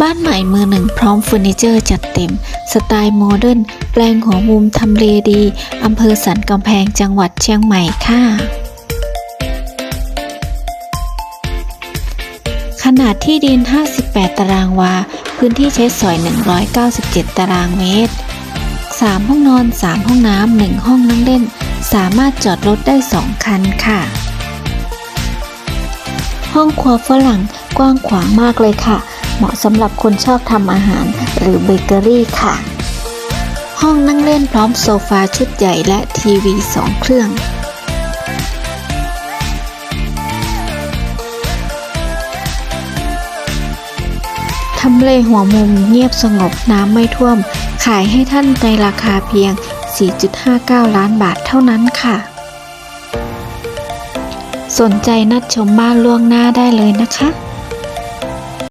บ้านใหม่มือหนึ่งพร้อมเฟอร์นิเจอร์จัดเต็ม สไตล์โมเดิร์นแปลงหัวมุมทำเลดี อำเภอสันกำแพงจังหวัดเชียงใหม่ค่ะ ขนาดที่ดิน 58 ตารางวา พื้นที่ใช้สอย 197 ตารางเมตร 3 ห้องนอน 3 ห้องน้ำ 1 ห้องนั่งเล่น สามารถจอดรถได้ 2 คันค่ะ ห้องครัวฝรั่งกว้างขวางมากเลยค่ะ เหมาะสำหรับคนชอบทำอาหารหรือเบเกอรี่ค่ะ ห้องนั่งเล่นพร้อมโซฟาชุดใหญ่และทีวี2เครื่องทำเลหัวมุมเงียบสงบน้ำไม่ท่วม ขายให้ท่านในราคาเพียง 4.59 ล้านบาทเท่านั้นค่ะ สนใจนัดชมบ้านล่วงหน้าได้เลยนะคะ